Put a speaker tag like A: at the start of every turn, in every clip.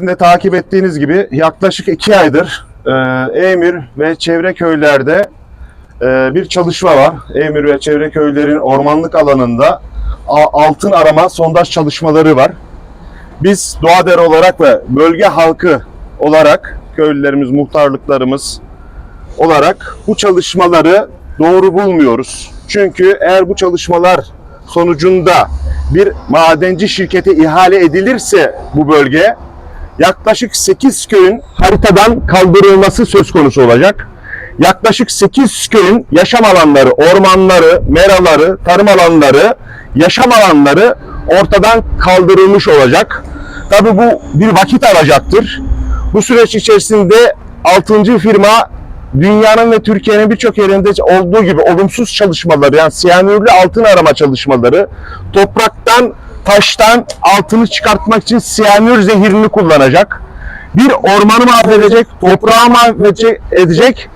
A: De takip ettiğiniz gibi yaklaşık iki aydır Emir ve çevre köylerde e, bir çalışma var. Emir ve çevre köylerin ormanlık alanında altın arama sondaj çalışmaları var. Biz Doğader olarak ve bölge halkı olarak köylülerimiz, muhtarlıklarımız olarak bu çalışmaları doğru bulmuyoruz. Çünkü eğer bu çalışmalar sonucunda bir madenci şirkete ihale edilirse bu bölge yaklaşık 8 köyün haritadan kaldırılması söz konusu olacak. Yaklaşık 8 köyün yaşam alanları, ormanları, meraları, tarım alanları, yaşam alanları ortadan kaldırılmış olacak. Tabii bu bir vakit alacaktır. Bu süreç içerisinde 6. firma dünyanın ve Türkiye'nin birçok yerinde olduğu gibi olumsuz çalışmaları yani siyanürlü altın arama çalışmaları topraktan taştan altını çıkartmak için siyanür zehirini kullanacak. Bir ormanı mahvedecek, toprağı mahvedecek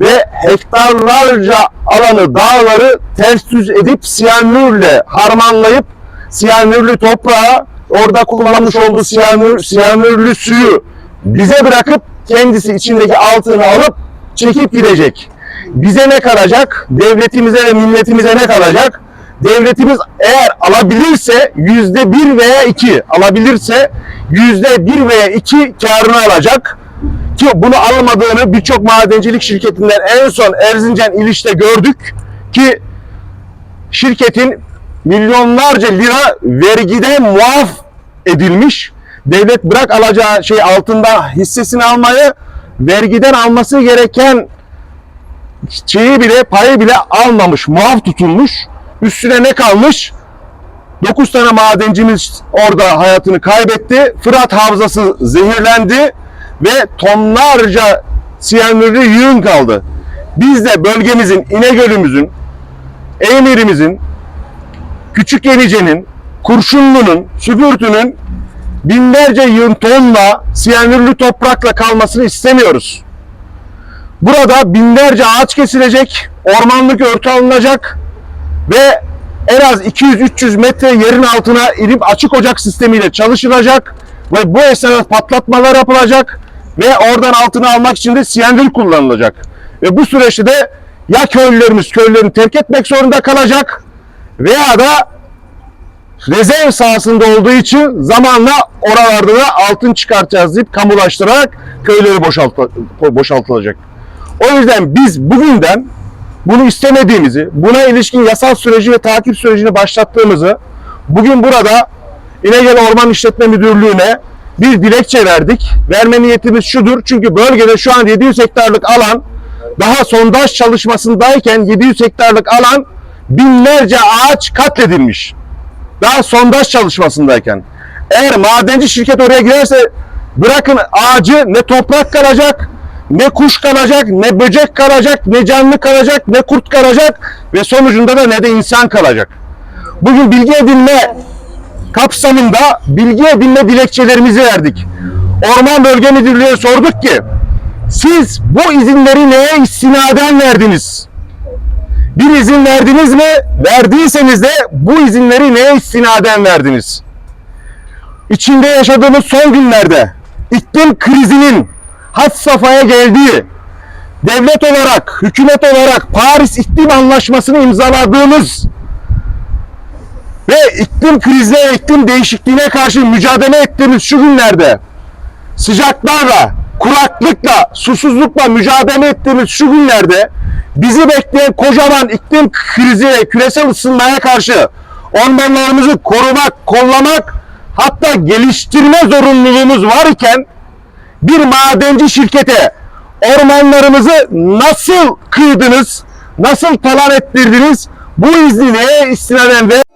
A: ve hektarlarca alanı, dağları ters düz edip siyanürle harmanlayıp siyanürlü toprağı orada kullanmış olduğu siyanür, siyanürlü suyu bize bırakıp kendisi içindeki altını alıp çekip gidecek. Bize ne kalacak? Devletimize ve milletimize ne kalacak? Devletimiz eğer alabilirse yüzde bir veya iki alabilirse yüzde bir veya iki karını alacak. Ki bunu alamadığını birçok madencilik şirketinden en son Erzincan İliş'te gördük ki şirketin milyonlarca lira vergiden muaf edilmiş. Devlet bırak alacağı şey altında hissesini almayı vergiden alması gereken şeyi bile payı bile almamış, muaf tutulmuş. Üstüne ne kalmış? 9 tane madencimiz orada hayatını kaybetti. Fırat Havzası zehirlendi ve tonlarca siyanürlü yığın kaldı. Biz de bölgemizin, İnegöl'ümüzün, Eğmir'imizin, Küçük Yenice'nin, Kurşunlu'nun, Süpürtü'nün binlerce yığın tonla siyanürlü toprakla kalmasını istemiyoruz. Burada binlerce ağaç kesilecek, ormanlık örtü alınacak ve en az 200-300 metre yerin altına inip açık ocak sistemiyle çalışılacak ve bu esnada patlatmalar yapılacak ve oradan altını almak için de siyanür kullanılacak. Ve bu süreçte de ya köylülerimiz köylerini terk etmek zorunda kalacak veya da rezerv sahasında olduğu için zamanla oralarda da altın çıkartacağız deyip kamulaştırarak köyleri boşaltı, boşaltılacak. O yüzden biz bugünden bunu istemediğimizi, buna ilişkin yasal süreci ve takip sürecini başlattığımızı bugün burada İnegöl Orman İşletme Müdürlüğü'ne bir dilekçe verdik. Verme niyetimiz şudur. Çünkü bölgede şu an 700 hektarlık alan daha sondaj çalışmasındayken 700 hektarlık alan binlerce ağaç katledilmiş. Daha sondaj çalışmasındayken. Eğer madenci şirket oraya girerse bırakın ağacı ne toprak kalacak, ne kuş kalacak, ne böcek kalacak, ne canlı kalacak, ne kurt kalacak ve sonucunda da ne de insan kalacak. Bugün bilgi edinme kapsamında bilgi edinme dilekçelerimizi verdik. Orman Bölge Müdürlüğü'ne sorduk ki siz bu izinleri neye istinaden verdiniz? Bir izin verdiniz mi? Verdiyseniz de bu izinleri neye istinaden verdiniz? İçinde yaşadığımız son günlerde iklim krizinin had safhaya geldiği, devlet olarak, hükümet olarak Paris İklim Anlaşması'nı imzaladığımız ve iklim krizine iklim değişikliğine karşı mücadele ettiğimiz şu günlerde sıcaklarla, kuraklıkla, susuzlukla mücadele ettiğimiz şu günlerde bizi bekleyen kocaman iklim krizi ve küresel ısınmaya karşı ormanlarımızı korumak, kollamak hatta geliştirme zorunluluğumuz var iken bir madenci şirkete ormanlarımızı nasıl kıydınız, nasıl talan ettirdiniz, bu izni neye istinaden ve